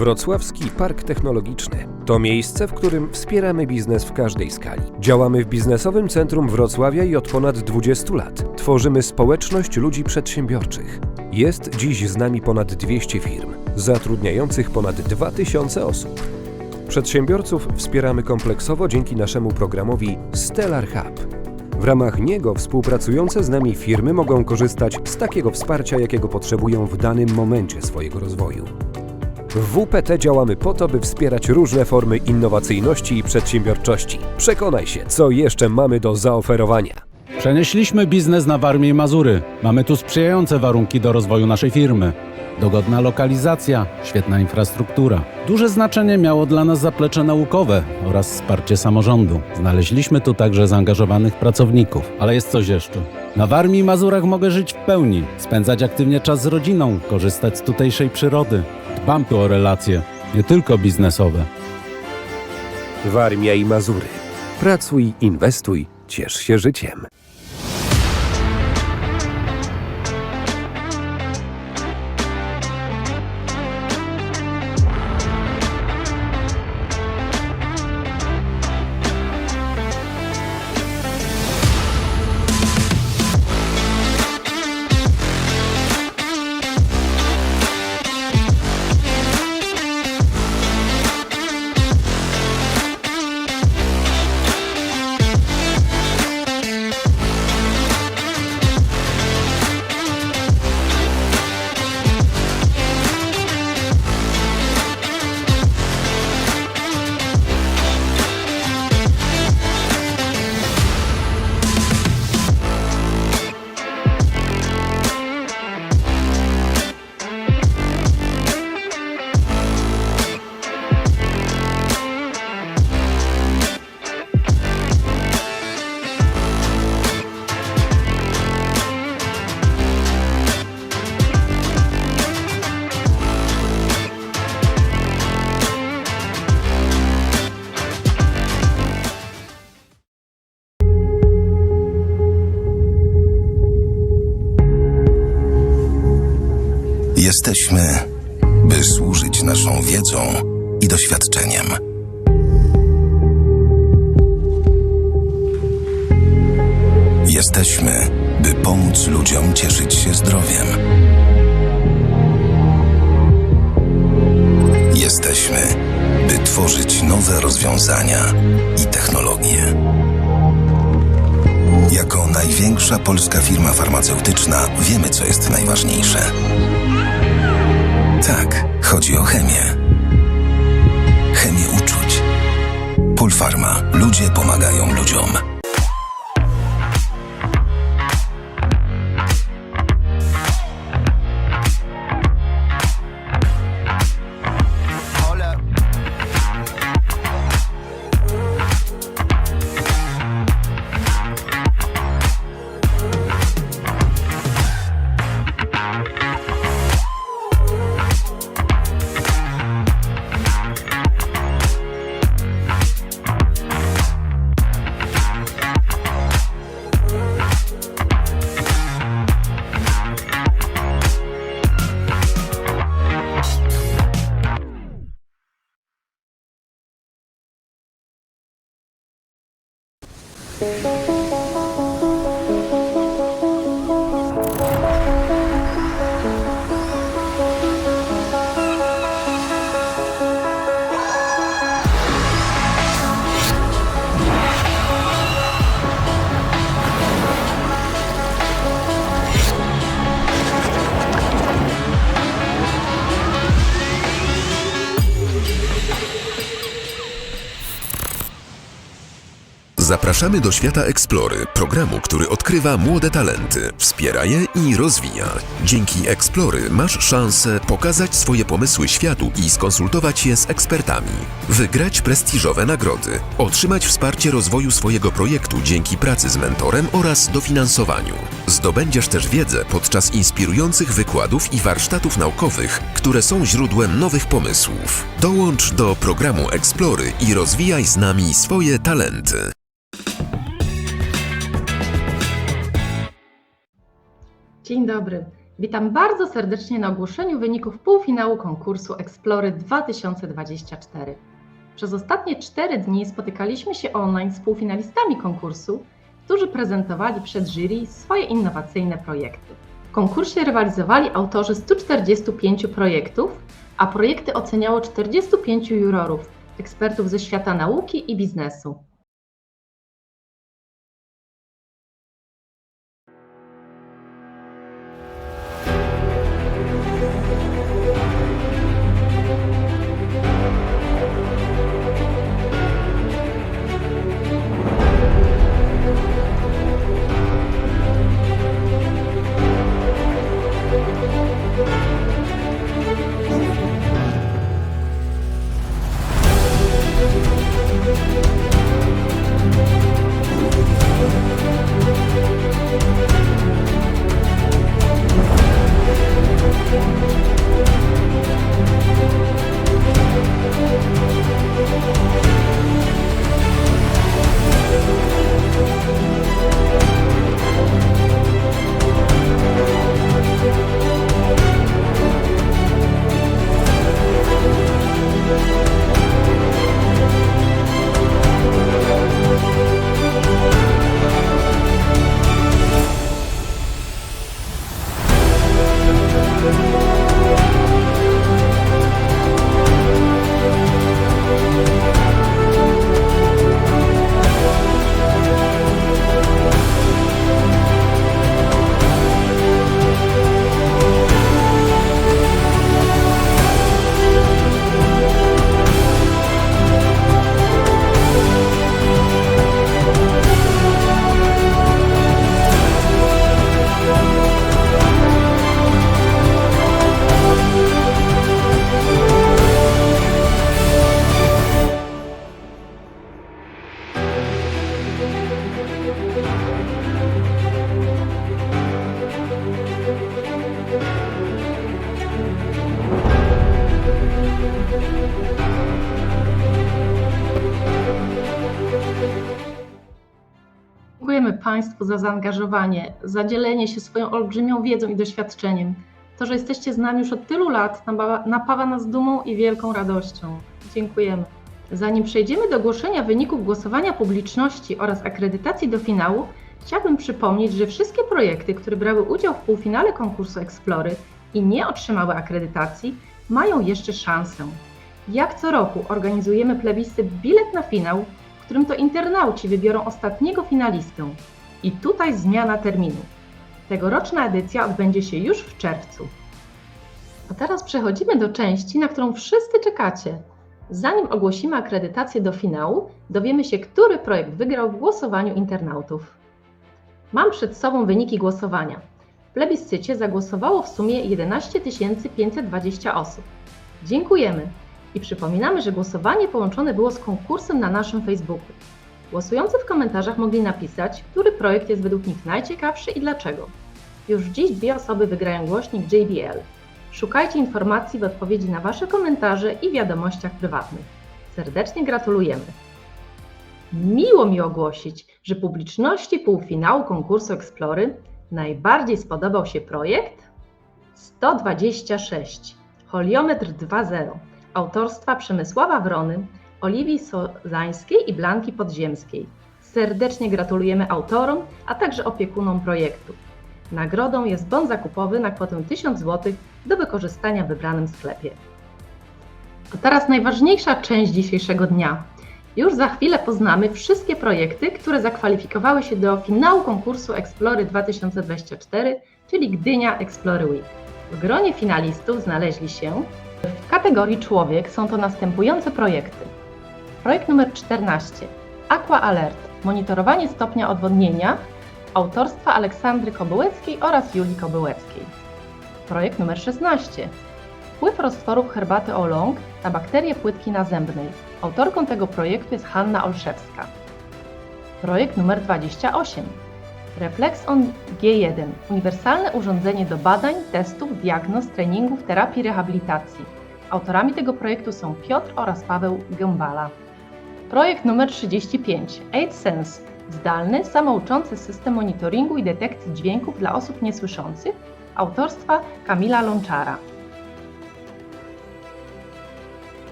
Wrocławski Park Technologiczny to miejsce, w którym wspieramy biznes w każdej skali. Działamy w biznesowym centrum Wrocławia i od ponad 20 lat tworzymy społeczność ludzi przedsiębiorczych. Jest dziś z nami ponad 200 firm, zatrudniających ponad 2000 osób. Przedsiębiorców wspieramy kompleksowo dzięki naszemu programowi Stellar Hub. W ramach niego współpracujące z nami firmy mogą korzystać z takiego wsparcia, jakiego potrzebują w danym momencie swojego rozwoju. W WPT działamy po to, by wspierać różne formy innowacyjności i przedsiębiorczości. Przekonaj się, co jeszcze mamy do zaoferowania. Przenieśliśmy biznes na Warmię i Mazury. Mamy tu sprzyjające warunki do rozwoju naszej firmy. Dogodna lokalizacja, świetna infrastruktura. Duże znaczenie miało dla nas zaplecze naukowe oraz wsparcie samorządu. Znaleźliśmy tu także zaangażowanych pracowników. Ale jest coś jeszcze. Na Warmii i Mazurach mogę żyć w pełni, spędzać aktywnie czas z rodziną, korzystać z tutejszej przyrody. Dbam tu o relacje, nie tylko biznesowe. Warmia i Mazury. Pracuj, inwestuj, ciesz się życiem. Jesteśmy, by służyć naszą wiedzą i doświadczeniem. Jesteśmy, by pomóc ludziom cieszyć się zdrowiem. Jesteśmy, by tworzyć nowe rozwiązania i technologie. Jako największa polska firma farmaceutyczna wiemy, co jest najważniejsze. Tak, chodzi o chemię. Chemię uczuć. Pulfarma. Ludzie pomagają ludziom. Zapraszamy do świata Eksplory, programu, który odkrywa młode talenty, wspiera je i rozwija. Dzięki Eksplory masz szansę pokazać swoje pomysły światu i skonsultować je z ekspertami, wygrać prestiżowe nagrody, otrzymać wsparcie rozwoju swojego projektu dzięki pracy z mentorem oraz dofinansowaniu. Zdobędziesz też wiedzę podczas inspirujących wykładów i warsztatów naukowych, które są źródłem nowych pomysłów. Dołącz do programu Eksplory i rozwijaj z nami swoje talenty. Dzień dobry. Witam bardzo serdecznie na ogłoszeniu wyników półfinału konkursu Explory 2024. Przez ostatnie cztery dni spotykaliśmy się online z półfinalistami konkursu, którzy prezentowali przed jury swoje innowacyjne projekty. W konkursie rywalizowali autorzy 145 projektów, a projekty oceniało 45 jurorów, ekspertów ze świata nauki i biznesu. Państwu za zaangażowanie, za dzielenie się swoją olbrzymią wiedzą i doświadczeniem. To, że jesteście z nami już od tylu lat, napawa, nas dumą i wielką radością. Dziękujemy. Zanim przejdziemy do ogłoszenia wyników głosowania publiczności oraz akredytacji do finału, chciałabym przypomnieć, że wszystkie projekty, które brały udział w półfinale konkursu Explory i nie otrzymały akredytacji, mają jeszcze szansę. Jak co roku organizujemy plebiscyt Bilet na finał, w którym to internauci wybiorą ostatniego finalistę. I tutaj zmiana terminu. Tegoroczna edycja odbędzie się już w czerwcu. A teraz przechodzimy do części, na którą wszyscy czekacie. Zanim ogłosimy akredytację do finału, dowiemy się, który projekt wygrał w głosowaniu internautów. Mam przed sobą wyniki głosowania. W plebiscycie zagłosowało w sumie 11 520 osób. Dziękujemy i przypominamy, że głosowanie połączone było z konkursem na naszym Facebooku. Głosujący w komentarzach mogli napisać, który projekt jest według nich najciekawszy i dlaczego. Już dziś dwie osoby wygrają głośnik JBL. Szukajcie informacji w odpowiedzi na Wasze komentarze i wiadomościach prywatnych. Serdecznie gratulujemy. Miło mi ogłosić, że publiczności półfinału konkursu Explory najbardziej spodobał się projekt 126 Holiometr 2.0 autorstwa Przemysława Wrony, Oliwii Sozańskiej i Blanki Podziemskiej. Serdecznie gratulujemy autorom, a także opiekunom projektu. Nagrodą jest bon zakupowy na kwotę 1000 zł do wykorzystania w wybranym sklepie. A teraz najważniejsza część dzisiejszego dnia. Już za chwilę poznamy wszystkie projekty, które zakwalifikowały się do finału konkursu Explory 2024, czyli Gdynia Explory Week. W gronie finalistów znaleźli się w kategorii człowiek są to następujące projekty. Projekt numer 14 Aqua Alert monitorowanie stopnia odwodnienia autorstwa Aleksandry Kobyłeckiej oraz Julii Kobyłeckiej. Projekt numer 16 Wpływ roztworów herbaty Oolong na bakterie płytki nazębnej. Autorką tego projektu jest Hanna Olszewska. Projekt numer 28 Reflexon G1 uniwersalne urządzenie do badań, testów, diagnoz, treningów, terapii, rehabilitacji. Autorami tego projektu są Piotr oraz Paweł Gębala. Projekt numer 35 AidSense zdalny, samouczący system monitoringu i detekcji dźwięków dla osób niesłyszących. autorstwa Kamila Lonczara.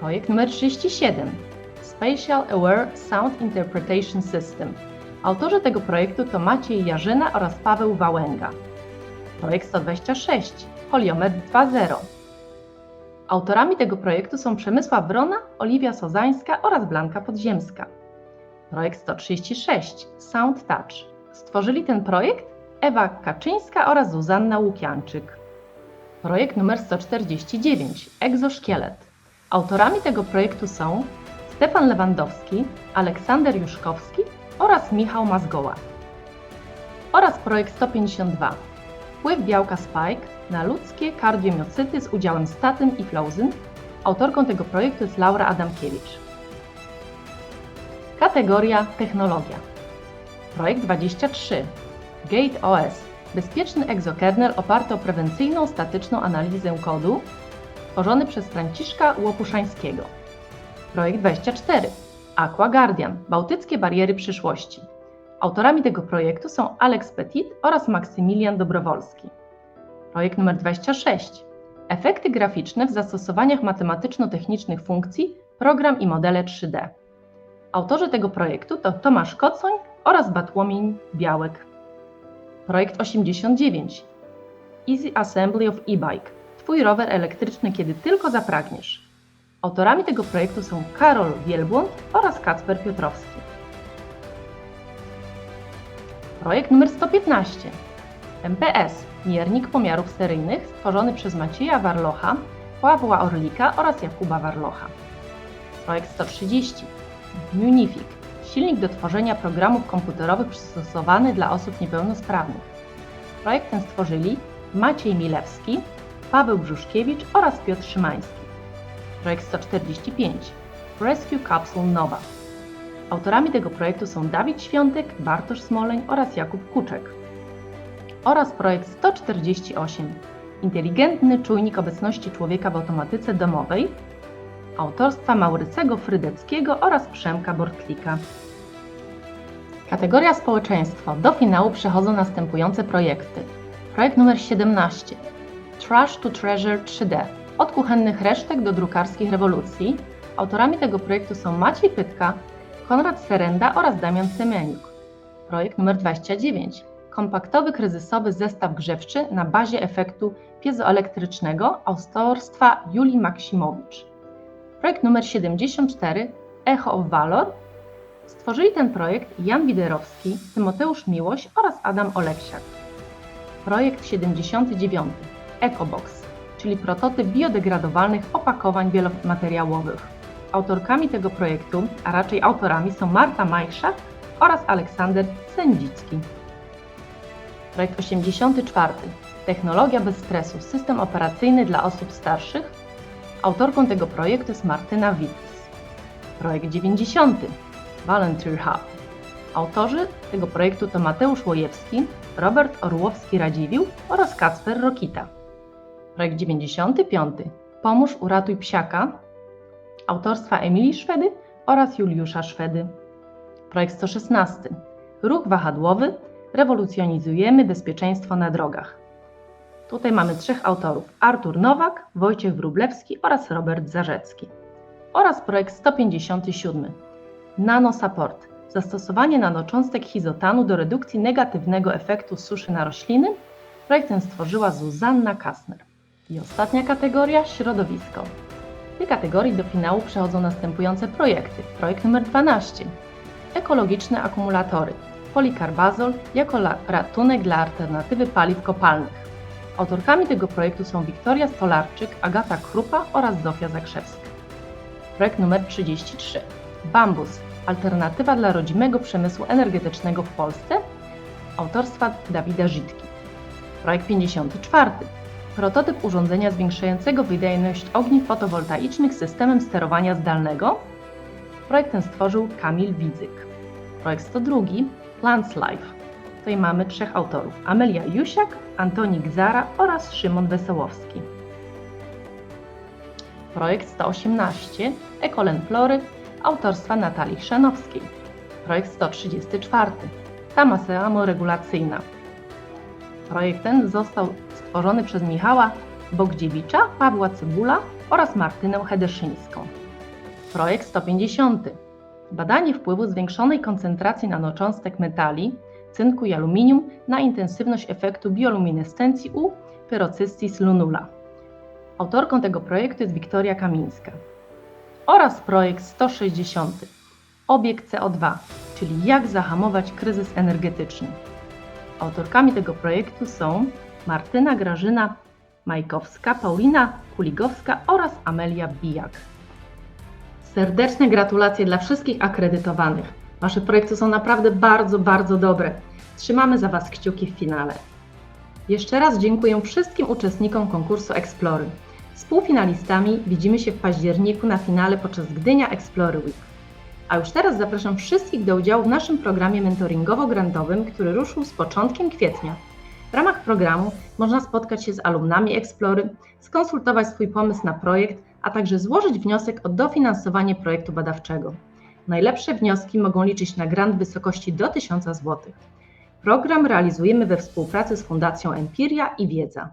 Projekt numer 37 Spatial Aware Sound Interpretation System. Autorzy tego projektu to Maciej Jarzyna oraz Paweł Wałęga. Projekt 126 Poliometr 2.0. Autorami tego projektu są Przemysław Wrona, Oliwia Sozańska oraz Blanka Podziemska. Projekt 136 Sound Touch. Stworzyli ten projekt Ewa Kaczyńska oraz Zuzanna Łukianczyk. Projekt numer 149 Egzoszkielet. Autorami tego projektu są Stefan Lewandowski, Aleksander Juszkowski oraz Michał Mazgoła. Oraz projekt 152 Wpływ białka Spike na ludzkie kardiomiocyty z udziałem statyn i flozyn. Autorką tego projektu jest Laura Adamkiewicz. Kategoria Technologia. Projekt 23. Gate OS. Bezpieczny egzokernel oparty o prewencyjną statyczną analizę kodu, tworzony przez Franciszka Łopuszańskiego. Projekt 24. Aqua Guardian. Bałtyckie bariery przyszłości. Autorami tego projektu są Alex Petit oraz Maksymilian Dobrowolski. Projekt numer 26. Efekty graficzne w zastosowaniach matematyczno-technicznych funkcji, program i modele 3D. Autorzy tego projektu to Tomasz Kocoń oraz Batłomień Białek. Projekt 89. Easy Assembly of e-bike. Twój rower elektryczny, kiedy tylko zapragniesz. Autorami tego projektu są Karol Wielbłąd oraz Kacper Piotrowski. Projekt numer 115. MPS Miernik pomiarów seryjnych stworzony przez Macieja Warlocha, Pawła Orlika oraz Jakuba Warlocha. Projekt 130. Munifik silnik do tworzenia programów komputerowych przystosowany dla osób niepełnosprawnych. Projekt ten stworzyli Maciej Milewski, Paweł Brzuszkiewicz oraz Piotr Szymański. Projekt 145. Rescue Capsule Nowa. Autorami tego projektu są Dawid Świątek, Bartosz Smoleń oraz Jakub Kuczek. Oraz projekt 148. Inteligentny czujnik obecności człowieka w automatyce domowej autorstwa Maurycego Frydeckiego oraz Przemka Bortlika. Kategoria społeczeństwo. Do finału przechodzą następujące projekty. Projekt numer 17. Trash to Treasure 3D. Od kuchennych resztek do drukarskich rewolucji. Autorami tego projektu są Maciej Pytka, Konrad Serenda oraz Damian Semeniuk. Projekt numer 29. Kompaktowy kryzysowy zestaw grzewczy na bazie efektu piezoelektrycznego autorstwa Julii Maksimowicz. Projekt numer 74 Echo of Valor. Stworzyli ten projekt Jan Widerowski, Tymoteusz Miłoś oraz Adam Oleksiak. Projekt 79 EcoBox, czyli prototyp biodegradowalnych opakowań wielomateriałowych. Autorkami tego projektu, a raczej autorami są Marta Majszak oraz Aleksander Sędzicki. Projekt 84 Technologia bez stresu, system operacyjny dla osób starszych Autorką tego projektu jest Martyna Wittes. Projekt 90. Volunteer Hub. Autorzy tego projektu to Mateusz Łojewski, Robert Orłowski-Radziwiłł oraz Kacper Rokita. Projekt 95. Pomóż uratuj psiaka. Autorstwa Emilii Szwedy oraz Juliusza Szwedy. Projekt 116. Ruch wahadłowy. Rewolucjonizujemy bezpieczeństwo na drogach. Tutaj mamy trzech autorów: Artur Nowak, Wojciech Wróblewski oraz Robert Zarzecki. Oraz projekt 157. Nanosupport. Zastosowanie nanocząstek hizotanu do redukcji negatywnego efektu suszy na rośliny. Projekt ten stworzyła Zuzanna Kasner. I ostatnia kategoria środowisko. Tej kategorii do finału przechodzą następujące projekty. Projekt numer 12. Ekologiczne akumulatory. Polikarbazol jako ratunek dla alternatywy paliw kopalnych. Autorkami tego projektu są Wiktoria Stolarczyk, Agata Krupa oraz Zofia Zakrzewska. Projekt numer 33. Bambus. Alternatywa dla rodzimego przemysłu energetycznego w Polsce. Autorstwa Dawida Żitki. Projekt 54. Prototyp urządzenia zwiększającego wydajność ogniw fotowoltaicznych systemem sterowania zdalnego. Projekt ten stworzył Kamil Widzyk. Projekt 102. Plants Life. Tutaj mamy trzech autorów: Amelia Jusiak, Antoni Gzara oraz Szymon Wesołowski. Projekt 118 Ekolen Flory autorstwa Natalii Chrzanowskiej. Projekt 134 Tama Seamo Regulacyjna. Projekt ten został stworzony przez Michała Bogdziewicza, Pawła Cybula oraz Martynę Hedeszyńską. Projekt 150. Badanie wpływu zwiększonej koncentracji nanocząstek metali, cynku i aluminium na intensywność efektu bioluminescencji u Pyrocystis lunula. Autorką tego projektu jest Wiktoria Kamińska. Oraz projekt 160. Obiekt CO2, czyli jak zahamować kryzys energetyczny. Autorkami tego projektu są Martyna Grażyna Majkowska, Paulina Kuligowska oraz Amelia Bijak. Serdeczne gratulacje dla wszystkich akredytowanych. Wasze projekty są naprawdę bardzo, bardzo dobre. Trzymamy za Was kciuki w finale. Jeszcze raz dziękuję wszystkim uczestnikom konkursu Explory. Współfinalistami widzimy się w październiku na finale podczas Gdynia Explory Week. A już teraz zapraszam wszystkich do udziału w naszym programie mentoringowo-grantowym, który ruszył z początkiem kwietnia. W ramach programu można spotkać się z alumnami Explory, skonsultować swój pomysł na projekt, a także złożyć wniosek o dofinansowanie projektu badawczego. Najlepsze wnioski mogą liczyć na grant w wysokości do 1000 zł. Program realizujemy we współpracy z Fundacją Empiria i Wiedza.